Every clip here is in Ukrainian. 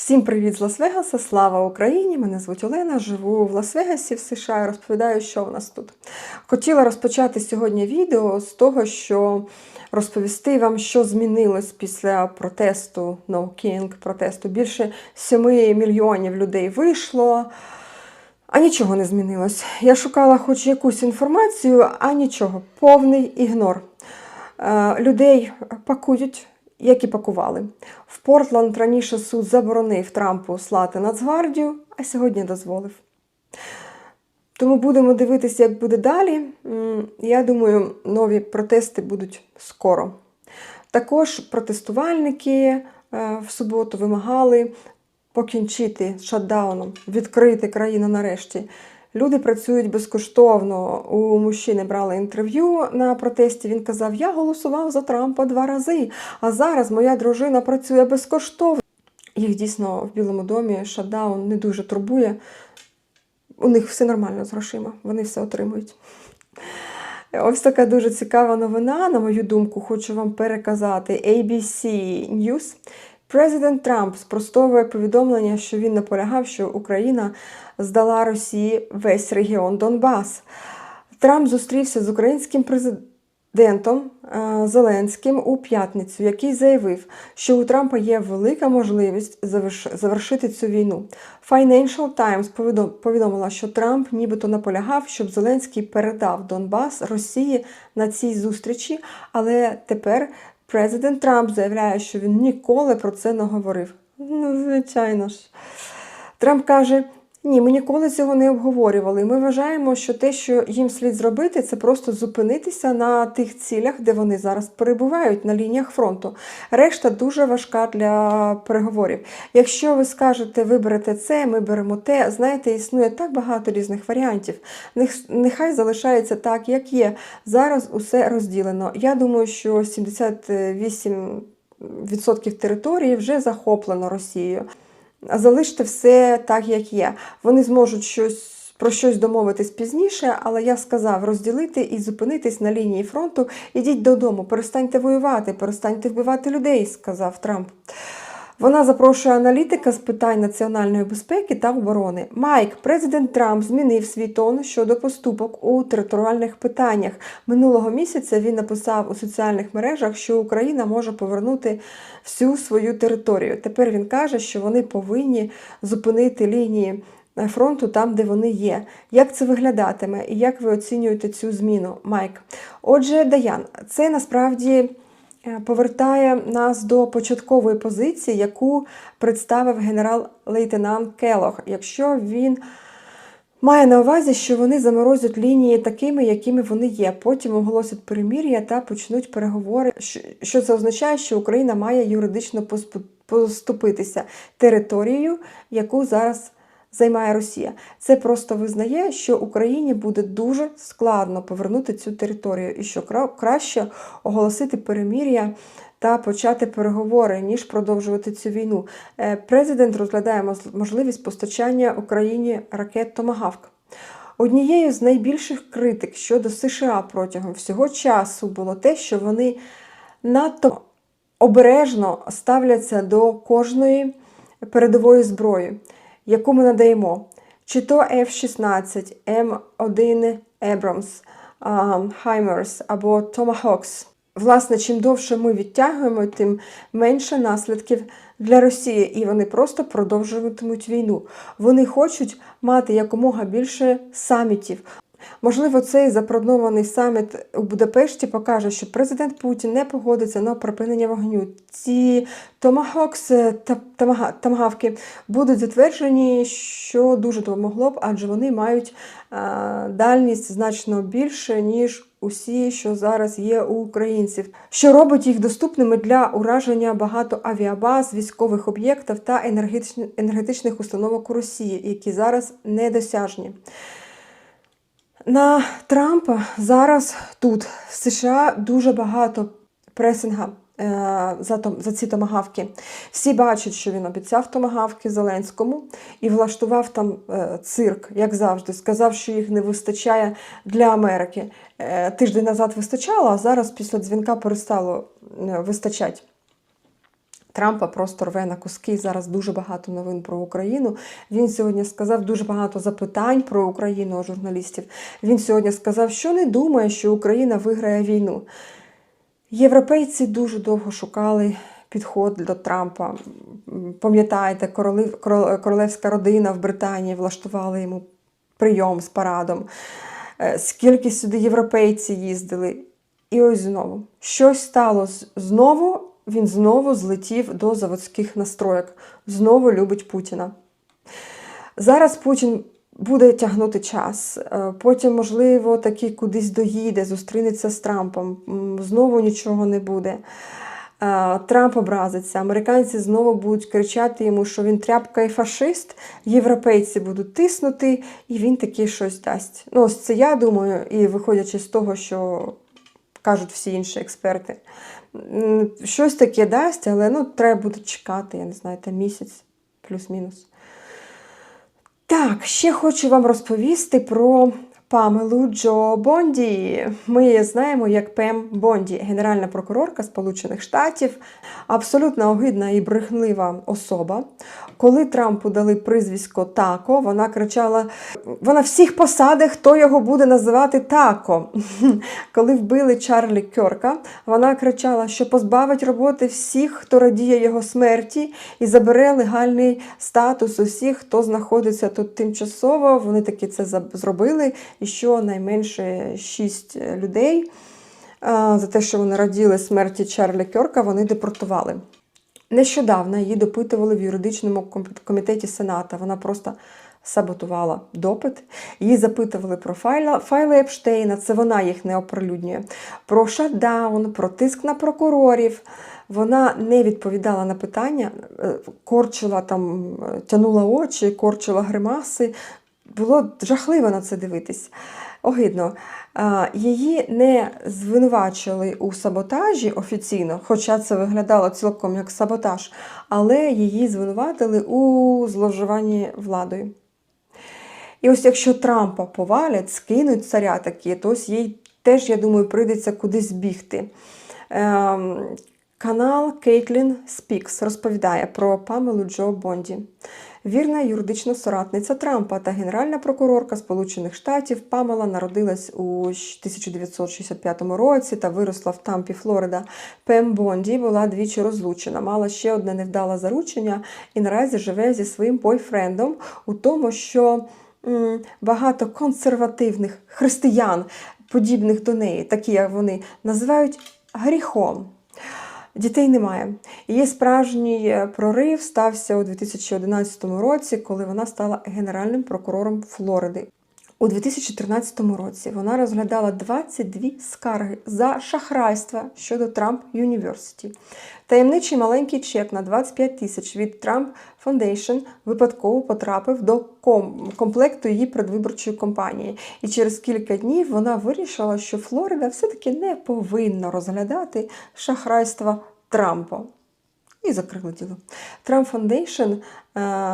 Всім привіт з Лас-Вегаса! Слава Україні! Мене звуть Олена, живу в Лас-Вегасі в США і розповідаю, що в нас тут. Хотіла розпочати сьогодні відео з того, що розповісти вам, що змінилось після протесту No King, протесту. Більше 7 мільйонів людей вийшло. А нічого не змінилось. Я шукала хоч якусь інформацію, а нічого. Повний ігнор. Е, Людей пакують, як і пакували. В Портланд раніше суд заборонив Трампу слати Нацгвардію, а сьогодні дозволив. Тому будемо дивитися, як буде далі. Я думаю, нові протести будуть скоро. Також протестувальники е, в суботу вимагали покінчити шатдауном, відкрити країну нарешті. Люди працюють безкоштовно. У мужчини брали інтерв'ю на протесті. Він казав: Я голосував за Трампа два рази, а зараз моя дружина працює безкоштовно. Їх дійсно в Білому домі шатдаун не дуже турбує. У них все нормально з грошима, вони все отримують. Ось така дуже цікава новина, на мою думку, хочу вам переказати. ABC News. Президент Трамп спростовує повідомлення, що він наполягав, що Україна здала Росії весь регіон Донбас. Трамп зустрівся з українським президентом е, Зеленським у п'ятницю, який заявив, що у Трампа є велика можливість завершити цю війну. Financial Times повідом- повідомила, що Трамп нібито наполягав, щоб Зеленський передав Донбас Росії на цій зустрічі, але тепер президент Трамп заявляє, що він ніколи про це не говорив. Ну, звичайно ж. Трамп каже: ні, ми ніколи цього не обговорювали. Ми вважаємо, що те, що їм слід зробити, це просто зупинитися на тих цілях, де вони зараз перебувають на лініях фронту. Решта дуже важка для переговорів. Якщо ви скажете, виберете це, ми беремо те, знаєте, існує так багато різних варіантів. Нехай залишається так, як є. Зараз усе розділено. Я думаю, що 78 відсотків території вже захоплено Росією. Залиште все так, як є. Вони зможуть щось. Про щось домовитись пізніше, але я сказав розділити і зупинитись на лінії фронту. Ідіть додому, перестаньте воювати, перестаньте вбивати людей, сказав Трамп. Вона запрошує аналітика з питань національної безпеки та оборони. Майк, президент Трамп змінив свій тон щодо поступок у територіальних питаннях. Минулого місяця він написав у соціальних мережах, що Україна може повернути всю свою територію. Тепер він каже, що вони повинні зупинити лінії е, фронту там, де вони є. Як це виглядатиме і як ви оцінюєте цю зміну, Майк? Отже, Даян, це насправді повертає нас до початкової позиції, яку представив генерал-лейтенант Келох. Якщо він має на увазі, що вони заморозять лінії такими, якими вони є. Потім оголосять перемір'я та почнуть переговори. Що- Що це означає, що Україна має юридично поступитися територією, яку зараз займає Росія. Це просто визнає, що Україні буде дуже складно повернути цю територію, і що краще оголосити перемір'я та почати переговори, ніж продовжувати цю війну. Е, Президент розглядає можливість постачання Україні ракет Томагавк. Однією з найбільших критик щодо США протягом всього часу було те, що вони надто обережно ставляться до кожної передової зброї, яку ми надаємо. Чи то F-16, М1 Abrams, Хаймерс або Tomahawks. Власне, чим довше ми відтягуємо, тим менше наслідків для Росії, і вони просто продовжуватимуть війну. Вони хочуть мати якомога більше самітів. Можливо, цей запланований саміт у Будапешті покаже, що президент Путін не погодиться на припинення вогню. Ці томахокс е, та тамага- будуть затверджені, що дуже допомогло б, адже вони мають е, дальність значно більше, ніж усі, що зараз є у українців, що робить їх доступними для ураження багато авіабаз, військових об'єктів та енергетичних установок у Росії, які зараз недосяжні. На Трампа зараз тут в США дуже багато пресинга е, за, за ці томагавки. Всі бачать, що він обіцяв томагавки Зеленському і влаштував там е, цирк, як завжди. Сказав, що їх не вистачає для Америки. Е, тиждень назад вистачало, а зараз після дзвінка перестало вистачати. Трампа просто рве на куски. Зараз дуже багато новин про Україну. Він сьогодні сказав дуже багато запитань про Україну журналістів. Він сьогодні сказав, що не думає, що Україна виграє війну. Європейці дуже довго шукали підход до Трампа. Пам'ятаєте, королев, королевська родина в Британії влаштувала йому прийом з парадом. Е, Скільки сюди європейці їздили. І ось знову. Щось стало знову, він знову злетів до заводських настроєк. Знову любить Путіна. Зараз Путін буде тягнути час. Е, Потім, можливо, таки кудись доїде, зустрінеться з Трампом. Знову нічого не буде. Е, Трамп образиться, американці знову будуть кричати йому, що він тряпка і фашист, європейці будуть тиснути, і він таки щось дасть. Ну, ось це я думаю, і виходячи з того, що кажуть всі інші експерти. Щось таке дасть, але ну, треба буде чекати, я не знаю, там місяць, плюс-мінус. Так, ще хочу вам розповісти про Памелу Джо Бонді. Ми її знаємо як Пем Бонді, генеральна прокурорка Сполучених Штатів, абсолютно огидна і брехлива особа. Коли Трампу дали прізвисько Тако, вона кричала: вона всіх посаде, хто його буде називати Тако. Коли вбили Чарлі Кьорка, вона кричала, що позбавить роботи всіх, хто радіє його смерті, і забере легальний статус усіх, хто знаходиться тут тимчасово. Вони таки це зробили. І що найменше шість людей за те, що вони раділи смерті Чарлі Кьорка, вони депортували. Нещодавно її допитували в юридичному комітеті Сената. Вона просто саботувала допит. Її запитували про файла, файли Епштейна, це вона їх не оприлюднює. Про шатдаун, про тиск на прокурорів. Вона не відповідала на питання, е, корчила там, е, тянула очі, корчила гримаси. Було жахливо на це дивитись. Огидно. Її не звинувачили у саботажі офіційно, хоча це виглядало цілком як саботаж, але її звинуватили у зловживанні владою. І ось якщо Трампа повалять, скинуть царя такі, то ось їй теж, я думаю, прийдеться кудись бігти. Канал Кейтлін Спікс розповідає про Памелу Джо Бонді. Вірна юридична соратниця Трампа та генеральна прокурорка Сполучених Штатів Памела народилась у 1965 році та виросла в Тампі, Флорида. Пем Бонді була двічі розлучена, мала ще одне невдале заручення і наразі живе зі своїм бойфрендом у тому, що м, багато консервативних християн, подібних до неї, такі як вони, називають гріхом. Дітей немає. Її справжній е, прорив стався у 2011 році, коли вона стала генеральним прокурором Флориди. У 2013 році вона розглядала 22 скарги за шахрайства щодо Трамп Юніверситі. Таємничий маленький чек на 25 тисяч від Trump Foundation випадково потрапив до ком- комплекту її предвиборчої кампанії. І через кілька днів вона вирішила, що Флорида все-таки не повинна розглядати шахрайства Трампа. І закрили діло. Trump Foundation е,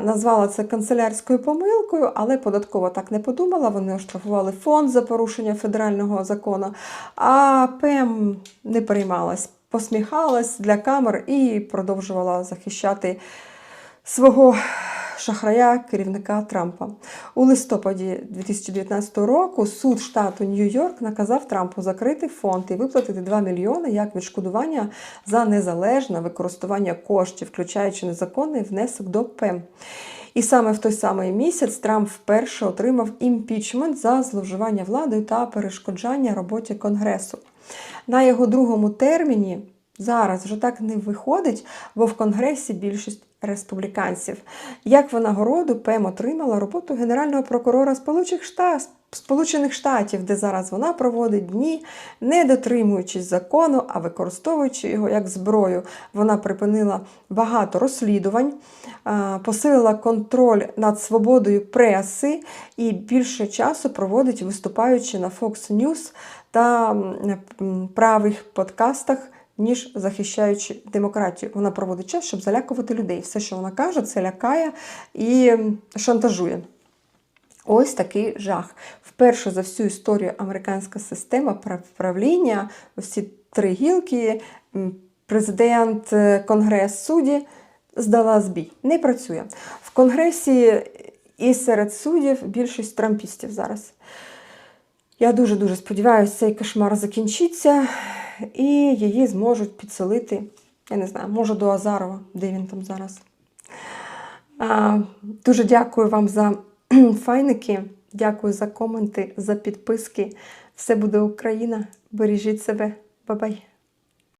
назвала це канцелярською помилкою, але податкова так не подумала. Вони оштрафували фонд за порушення федерального закону. А ПЕМ не переймалась, посміхалась для камер і продовжувала захищати свого шахрая, керівника Трампа. У листопаді 2019 року суд штату Нью-Йорк наказав Трампу закрити фонд і виплатити 2 мільйони як відшкодування за незалежне використання коштів, включаючи незаконний внесок до ПЕМ. І саме в той самий місяць Трамп вперше отримав імпічмент за зловживання владою та перешкоджання роботі Конгресу. На його другому терміні зараз вже так не виходить, бо в Конгресі більшість республіканців. Як винагороду Пем отримала роботу генерального прокурора Сполучених Штатів. Де зараз вона проводить дні, не дотримуючись закону, а використовуючи його як зброю. Вона припинила багато розслідувань, посилила контроль над свободою преси і більше часу проводить, виступаючи на Fox News та правих подкастах ніж захищаючи демократію. Вона проводить час, щоб залякувати людей. Все, що вона каже, це лякає і шантажує. Ось такий жах. Вперше за всю історію американська система прав- правління, ці три гілки президент, е, конгрес, судді здала збій. Не працює. В конгресі і серед суддів більшість трампістів зараз. Я дуже-дуже сподіваюся, цей кошмар закінчиться і її зможуть підселити. Я не знаю, може до Азарова, де він там зараз. А, дуже дякую вам за файники. Дякую за коменти, за підписки. Все буде Україна. Бережіть себе. Бабай!